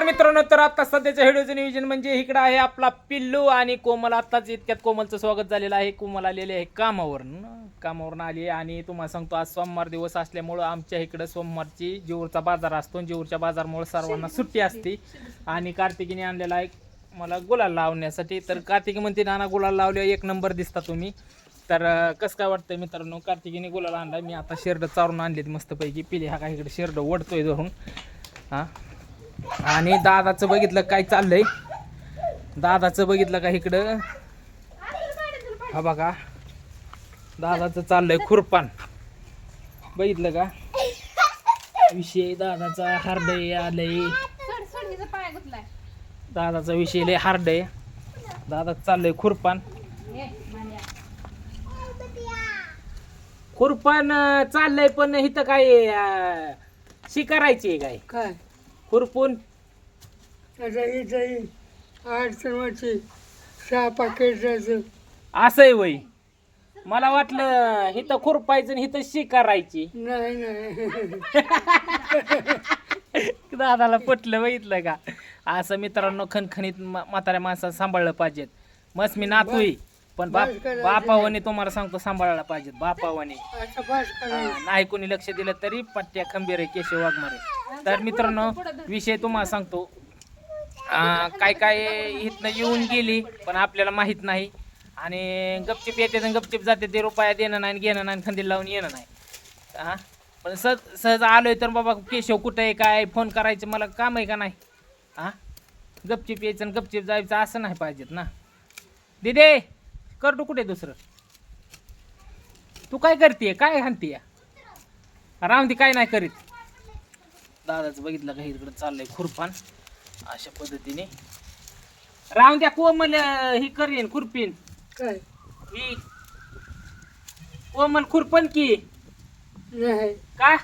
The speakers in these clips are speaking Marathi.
नमस्कार मित्रांनो तर आता सध्याच्या व्हिडिओचं नियोजन म्हणजे इकडं आहे आपला पिल्लू आणि कोमल. आत्ताच इतक्यात कोमलचं स्वागत झालेलं आहे. कोमल आलेले आहे कामावरून. कामावरून आली आहे आणि तुम्हाला सांगतो आज सोमवार दिवस असल्यामुळं आमच्या इकडं सोमवारची जेऊरचा बाजार असतो जेऊरच्या बाजारमुळे सर्वांना सुट्टी असते. आणि कार्तिकीने आणलेला आहे मला गुलाल लावण्यासाठी. तर कार्तिकी म्हणते नाना गुलाल लावले एक नंबर दिसता तुम्ही. तर कसं काय वाटतंय मित्रांनो कार्तिकीने गुलाल आणला. मी आता शेरड चारून आणलेत मस्तपैकी. पिले हा काय इकडे शेरड ओढतोय धरून. हां. आणि दादाचं बघितलं काय चाललंय. दादाचं बघितलं का इकडं? हा बघा. दादाचं चाललंय खुरपान. बघितलं का? विषय दादाचा हार्डय आलंय. दादाचा विषय लय हार्ड आहे. दादा चाललंय खुरपान. खुरपान चाललंय पण इथं काय शिकारायची आहे काय? काय? खुरपून व्हायची सहा पाकिटाचं असंय वय. मला वाटलं इथं खुरपायचं आणि इथं शिकारायची. नाही नाही. दादाला पटलं बघितलं का? असं मित्रांनो खणखणीत म्हाताऱ्या माणसाला सांभाळलं पाहिजेत. मस्त मी नातूय पण बाप बस करायचं. बापावाने तुम्हाला सांगतो सांभाळायला पाहिजेत बापावाने. आता पास करायचं. नाही कोणी लक्ष दिलं तरी पट्ट्या खंबीर आहे केशव वाघमारे. तर मित्रांनो विषय तुम्हाला सांगतो. आ, काय काय इथनं येऊन गेली पण आपल्याला माहीत नाही. आणि गपचिप येते आणि गपचिप जाते ते रुपया देणं नाही आणि घेणं नाही आणि खंदील लावून येणं नाही. हा पण सहज सहज आलोय तर बाबा केशव कुठं आहे काय फोन करायचं मला काम आहे का नाही? हा गपचिप यायचं आणि गपचिप जायचं असं नाही पाहिजेत ना. दिदे! कर तू कुठे दुसरं? तू काय करते? काय हाणतीय राम ती काय नाही करीत. दादाचं बघितलं का इकडं चाललंय खुरपान? अशा पद्धतीने. राहून द्या कोमल ही करीन खुरपीन. काय? ही. कोमल खुरपण की. नाही. का?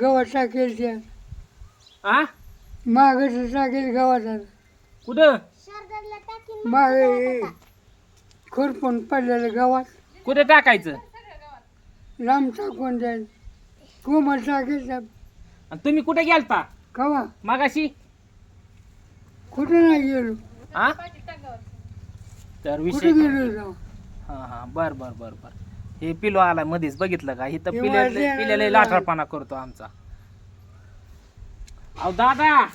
गव्हात टाकेल त्या हा मागच टाकेल गव्हात कुठं? मागे खुरपून पडलेलं गव्हात कुठं टाकायचं? लांब टाकून द्याल कोमल त्या आणि तुम्ही कुठे गेलता? कवा? मागाशी? कुठं नाही गेलो. हा तर कुठं विषय गेलो जाऊ हा हा बर बर बर बर. हे पिलो आला मध्येच बघितलं का? इथं हे पिल्या ना पिल्याला लय लाठारपणा करतो आमचा. अहो दादा!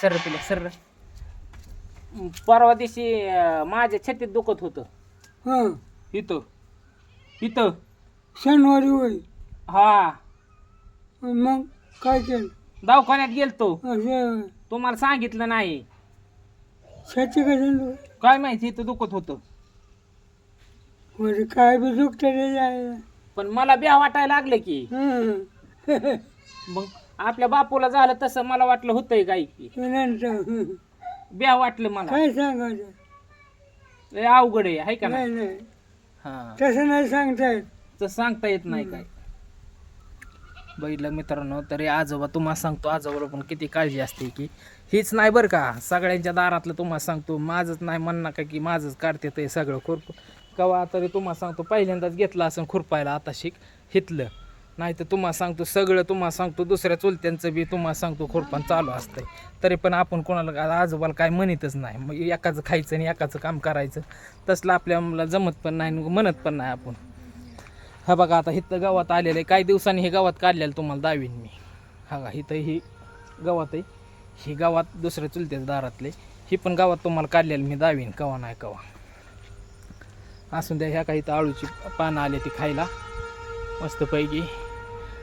सर पिल्या सर. परवा दिवशी अं, माझ्या छातीत दुखत होतं. हां. इथं. इथं. शनिवारी होय. हा. मग काय केलं? दवाखान्यात गेलतो. असं तुम्हाला सांगितलं नाही. शेती कसं काय माहिती इथं दुखत होतं. म्हणजे काय बी दुखतं रे जायला पण मला ब्या वाटायला लागलं की. हं. मग आपल्या बापूला झालं तसं मला वाटलं होतंय काय की नंतर. हं. ब्या वाटलं मला. काय सांगायचं लय अवघड आहे हाय का नाही? नाही नाही. हा. तसं नाही सांगता येत तर सांगता येत नाही काय. बघितलं मित्रांनो तरी आजोबा तुम्हाला सांगतो आजोबाला पण किती काळजी असते की हीच नाही बरं का. सगळ्यांच्या दारातलं तुम्हाला सांगतो माझंच नाही म्हण नका की माझंच काढते ते सगळं खुरप. कवा तरी तुम्हाला सांगतो पहिल्यांदाच घेतलं असं खुरपायला आता शिक हितलं. नाही तर तुम्हाला सांगतो सगळं तुम्हाला सांगतो दुसऱ्या चुलत्यांचं बी तुम्हाला सांगतो खुरपान चालू असतंय. तरी पण आपण कोणाला आजोबाला काय म्हणतच नाही. मग एकाचं खायचं आणि एकाचं काम करायचं. तसलं आपल्याला जमत पण नाही म्हणत पण नाही आपण. हा बघा आता इथं गावात आलेलं आहे. काही दिवसांनी हे गावात काढलेलं तुम्हाला दावीन मी. हा का इथं ही गावात आहे. ही गावात दुसऱ्या चुलत्याच्या दारातले ही पण गावात तुम्हाला काढलेलं मी दावीन कवा नाही कवा. असून द्या ह्या काही इथं आळूची पानं आले ती खायला. मस्तपैकी.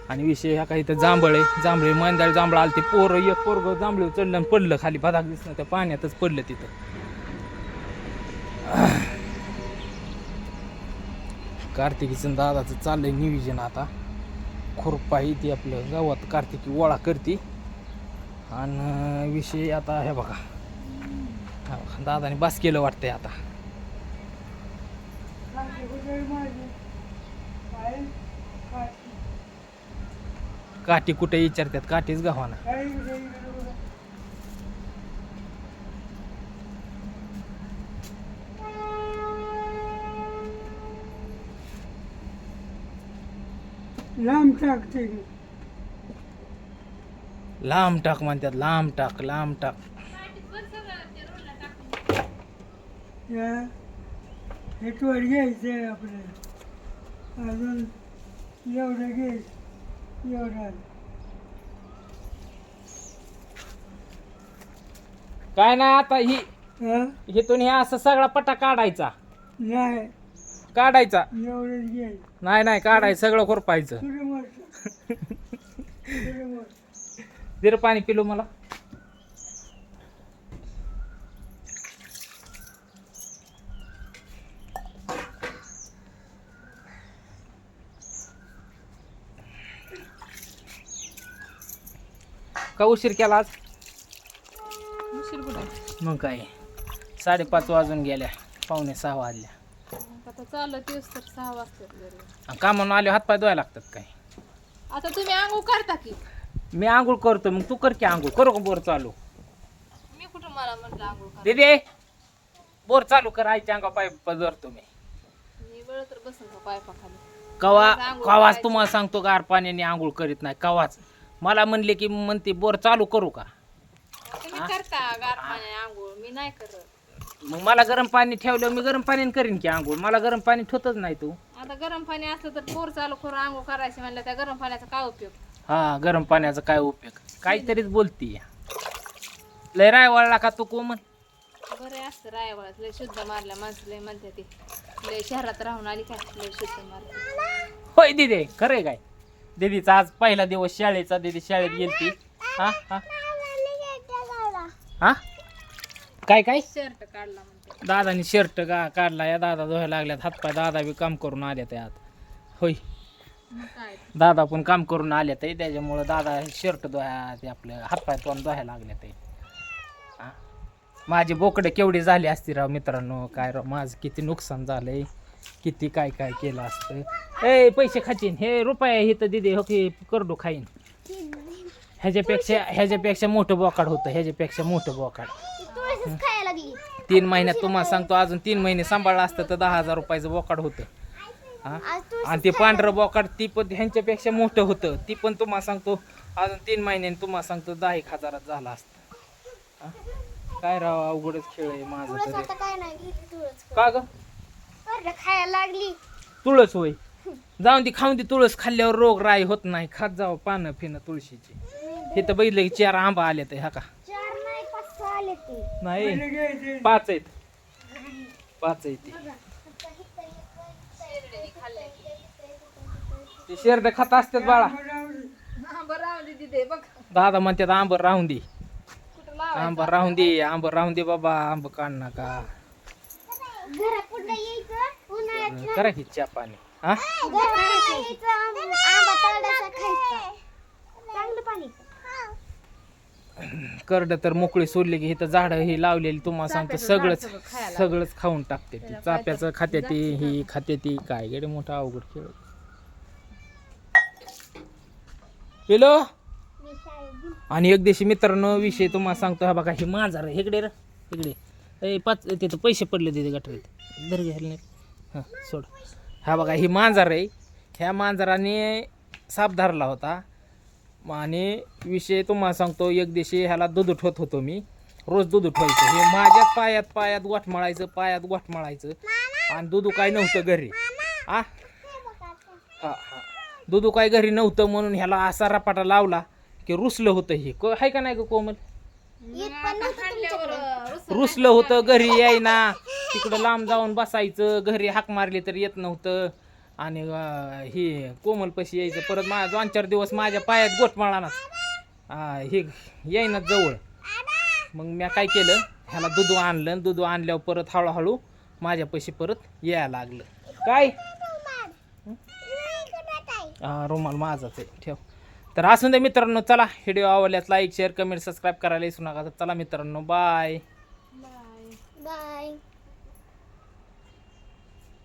आणि विषय ह्या काही इथं जांभळ आहे जांभळे मांदाळ जांभळं आलं ते पोरं एक पोरग जांभळं चढलं आणि पडलं खाली. बदाक दिसलं त्या पाण्यातच पडलं तिथं. कार्तिकीचं दादाचं चाललंय नियोजन आता. खुरपा ही ती आपलं. गावात कार्तिकी ओळा करते. आणि विषय आता हे बघा. हा बघा, दादाने बस केलं वाटतंय आता. काठी कुठे विचारतात? काठीच गावाना लांब टाकते लांब टाक म्हणतात लांब टाक लांब टाक. या. हे टोर घ्यायचं आपल्याला. अजून एवढं घ्यायचं एवढं काय नाही आता ही हा? इथून हे असं सगळा पट्टा काढायचा. नाही. काढायचा? एवढंच नाही नाही काढायचं सगळं खुरपायचं. मोठं दे पाणी पिलो मला. का उशीर केला आज? उशीर कुठे? मग काय? साडेपाच वाजून गेल्या. पावणे सहा वाजल्या आता चाललं तेच तर सहा वाजतात घरी. आणि कामानं आले हातपाय धुवायला लागतात काय? आता तुम्ही आंघोळ करता की? मी आंघोळ करतो मग तू कर की आंघोळ. करू का बोर चालू? मी कुठं मला म्हटलं आंघोळ करा दीदी बोर चालू कर आईच्या अंगा पाय धरतो मी. मी वेळ तर बसन का पायपाखाली कवा आंघोळ कवाच करायची. तुम्हाला सांगतो गार पाण्याने आंघोळ करीत नाही. कवाच? मला म्हणले की म्हणते बोर चालू करू का? तुम्ही करता गार पाण्याने आंघोळ मी नाही करत. मग मला गरम पाणी ठेवलं मी गरम पाण्याने करीन की आंघोळ. मला गरम पाणी ठेवतच नाही तू. आता गरम पाणी असलं तर बोर चालू करून आंघोळ करायची म्हणलं त्या गरम पाण्याचा काय उपयोग? हा गरम पाण्याचा काय उपयोग? काहीतरीच बोलती. लय राय वळला का तू कोमल? बरे असतं रायवळात. लय शुद्ध मारल्या माणसं लय म्हणते ती. लय शहरात राहून आली काय लय शुद्ध मारल्या होय दिदे खरंय काय? दीदीचा आज पहिला दिवस शाळेचा दीदी शाळेत गेलती. हा हा. हा? काय काय? शर्ट काढला म्हणते. दादानी शर्ट का काढला या दादा धुवायला लागल्यात. हातपाय दादा बी काम करून आल्यात यात. होय. मग काय? दादा पण काम करून आल्यात आहे त्याच्यामुळं दादा शर्ट धुया ते आपलं हातपाय तोंड धुवायला लागल्यात आहे हा. माझी बोकडे केवढी झाली असती राव मित्रांनो काय राव माझं किती नुकसान झालंय. किती काय काय केलं असतं. ए पैसे खाचीन. हे रुपये हे तर दिदे हो की करडू खाईन. ह्याच्यापेक्षा ह्याच्यापेक्षा मोठं बोकाड होतं. ह्याच्यापेक्षा मोठं बोकाड. तीन महिन्यात तुम्हाला सांगतो अजून तीन महिने सांभाळलं असतं तर दहा हजार रुपयाचं बोकाड होतं. हा? आणि ते पांढरं बोकाड ती पण ह्यांच्यापेक्षा मोठं होतं. ती पण तुम्हाला सांगतो अजून तीन महिन्याने तुम्हाला सांगतो दहा एक हजारात झाला असतं? काय राव अवघडच खेळ आहे माझा तरी. का ग? अरे खायला लागली. तुळस होय. जाऊन ती खाऊन ती तुळस खाल्ल्यावर रोग राय होत नाही. खात जावं पानं फिनं तुळशीची. हे तर बघितलं की चार आंबा आले ते हा का? चार नाही पाच सहा आले ते. नाही? पाच आहेत. पाच आहेत ते. ते शेरड खात असतात बाळा. हा बरं राहू दे तिथे बघ. दादा म्हणतात आंबर राहून दे. कुठं आंबर राहून दे आंबर राहून दे बाबा आंब काढ नका. घरा पुढे यायचं उन्हाळ्यात करा की चहा पाणी. हा? करड तर मोकळी सोडली की इथं झाडं ही लावलेली तुम्हाला सांगतो सगळंच सगळंच खाऊन टाकते ती. चाप्याचं खाते ती ही खाते ती. काय गेले मोठा अवघड खेळ. पिलो शाळेत आणि एक दिवशी मित्रांनो विषय तुम्हाला सांगतो हा बघा हे आहे. इकडे रे इकडे पाच तिथं पैसे पडले तिथे गटरीत. दर घ्यायला नाही हां सोड. हा बघा ही मांजर आहे. ह्या मांजराने साप धरला होता. आणि विषय तुम्हाला सांगतो एक दिवशी ह्याला दूध उठवत होतो मी. रोज दूध उठवायचं हे माझ्याच पायात पायात गोठ मळायचं पायात गोठ मळायचं आणि दूध काय नव्हतं घरी. आ? हा हा. दुधू काय घरी नव्हतं म्हणून ह्याला असा रपाटा लावला की रुसलं होतं हे. को हाय का नाही कोमल? रुसलं होतं घरी यायना. तिकडं लांब जाऊन बसायचं घरी हाक मारली तर येत नव्हतं. आणि हे कोमल पशी यायचं परत मा दोन चार दिवस माझ्या पायात गोट माळानाच हे येईना जवळ. मग मी काय केलं ह्याला दुधू आणलं दुधू आणल्यावर परत हळूहळू माझ्यापाशी परत यायला लागलं. काय? हा रुमाल माझाच आहे. ठेव. तर असून दे मित्रांनो चला व्हिडिओ आवडल्यास लाईक शेअर कमेंट सबस्क्राईब करायला विसरू नका. तर चला मित्रांनो बाय. बाय.